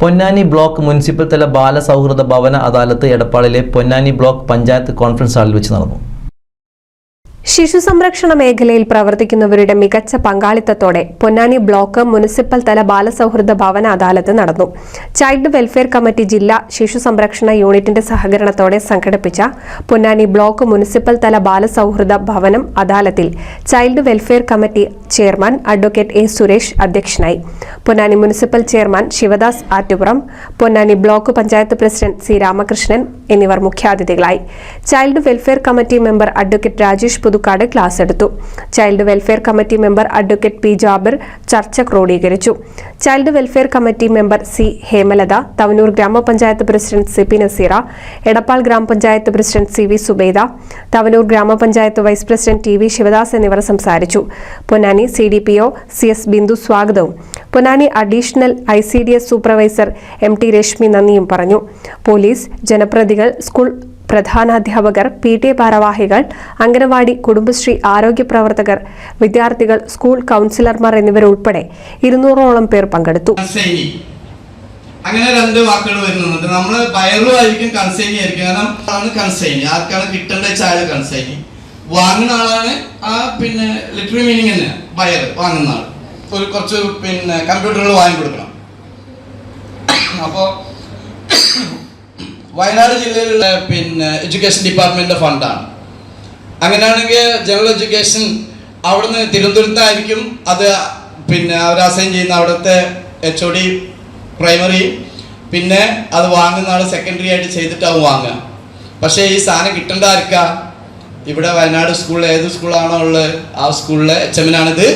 Ponnani block municipal തല ബാലസൗഹൃദ ഭവന അദാലത്ത് എടപ്പാളിലെ പൊന്നാനി ബ്ലോക്ക് പഞ്ചായത്ത് കോൺഫറൻസ് ഹാളിൽ വെച്ച് നടന്നു. ശിശു സംരക്ഷണ മേഖലയിൽ പ്രവർത്തിക്കുന്നവരുടെ മികച്ച പങ്കാളിത്തത്തോടെ പൊന്നാനി ബ്ലോക്ക് മുനിസിപ്പൽ തല ബാലസൗഹൃദ ഭവന അദാലത്ത് നടന്നു. ചൈൽഡ് വെൽഫെയർ കമ്മിറ്റി ജില്ലാ ശിശു സംരക്ഷണ യൂണിറ്റിന്റെ സഹകരണത്തോടെ സംഘടിപ്പിച്ച പൊന്നാനി ബ്ലോക്ക് മുനിസിപ്പൽ തല ബാലസൗഹൃദ ഭവനം അദാലത്തിൽ child welfare committee chairman advocate A Suresh അധ്യക്ഷനായി. Ponnani municipal chairman Sivadas Attupuram Ponnani block panchayat president C Ramakrishnan എന്നിവർ മുഖ്യാതിഥികളായി. Child welfare committee member advocate Rajesh Puthukkad class എടുത്തു. Child welfare committee member advocate P Jabir ചർച്ച ക്രോഡീകരിച്ചു. Child welfare committee member C Hemalatha Thavanur grama panchayat president C P Naseera Edappal grama panchayat president C V Subaida Thavanur grama panchayat vice president T V Sivadas എന്നിവർ സംസാരിച്ചു. Ponnani C D P O C S Bindu സ്വാഗതവും. Ponnani additional I C D S supervisor M T Reshmi നന്ദിയും പറഞ്ഞു. Police ജനപ്രതികൾ school പ്രധാനാധ്യാപകർ P T ഭാരവാഹികൾ അംഗനവാടി കുടുംബശ്രീ ആരോഗ്യ പ്രവർത്തകർ വിദ്യാർത്ഥികൾ സ്കൂൾ കൗൺസിലർമാർ എന്നിവരുൾപ്പെടെ ഇരുന്നൂറോളം പേർ പങ്കെടുത്തു. അങ്ങനെ രണ്ട് വാക്കുകൾ വരുന്നുണ്ട് നമ്മൾ ബയറും കൺസൈനി ആയിരിക്കും കാരണം ആണ് കൺസൈനി ആർക്കാണ് കിട്ടേണ്ട ചായ കൺസൈനി വാങ്ങുന്ന ആളാണ് ആ പിന്നെ ലിറ്ററി മീനിങ് തന്നെ. ബയർ വാങ്ങുന്ന ആൾ ഒരു കുറച്ച് പിന്നെ കമ്പ്യൂട്ടറുകൾ വാങ്ങി കൊടുക്കണം. അപ്പോൾ വയനാട് ജില്ലയിലുള്ള പിന്നെ എഡ്യൂക്കേഷൻ ഡിപ്പാർട്ട്മെന്റിന്റെ ഫണ്ടാണ്. അങ്ങനെയാണെങ്കിൽ ജനറൽ എഡ്യൂക്കേഷൻ അവിടുന്ന് തിരുവനന്തപുരത്തായിരിക്കും അത് പിന്നെ അവർ അസൈൻ ചെയ്യുന്ന അവിടുത്തെ എച്ച് ഒ ഡി പ്രൈമറി. പിന്നെ അത് വാങ്ങുന്ന ആൾ സെക്കൻഡറി ആയിട്ട് ചെയ്തിട്ടാവും വാങ്ങുക. പക്ഷേ ഈ സാധനം കിട്ടേണ്ട ആർക്കാ? ഇവിടെ വയനാട് സ്കൂളിൽ ഏത് സ്കൂളാണോ ഉള്ളത്? ആ സ്കൂളിലെ എച്ച് എമ്മിനാണിത്.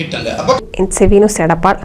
കിട്ടേണ്ടത് അപ്പോൾ എൻ സെവീനുസ് എടപ്പാൾ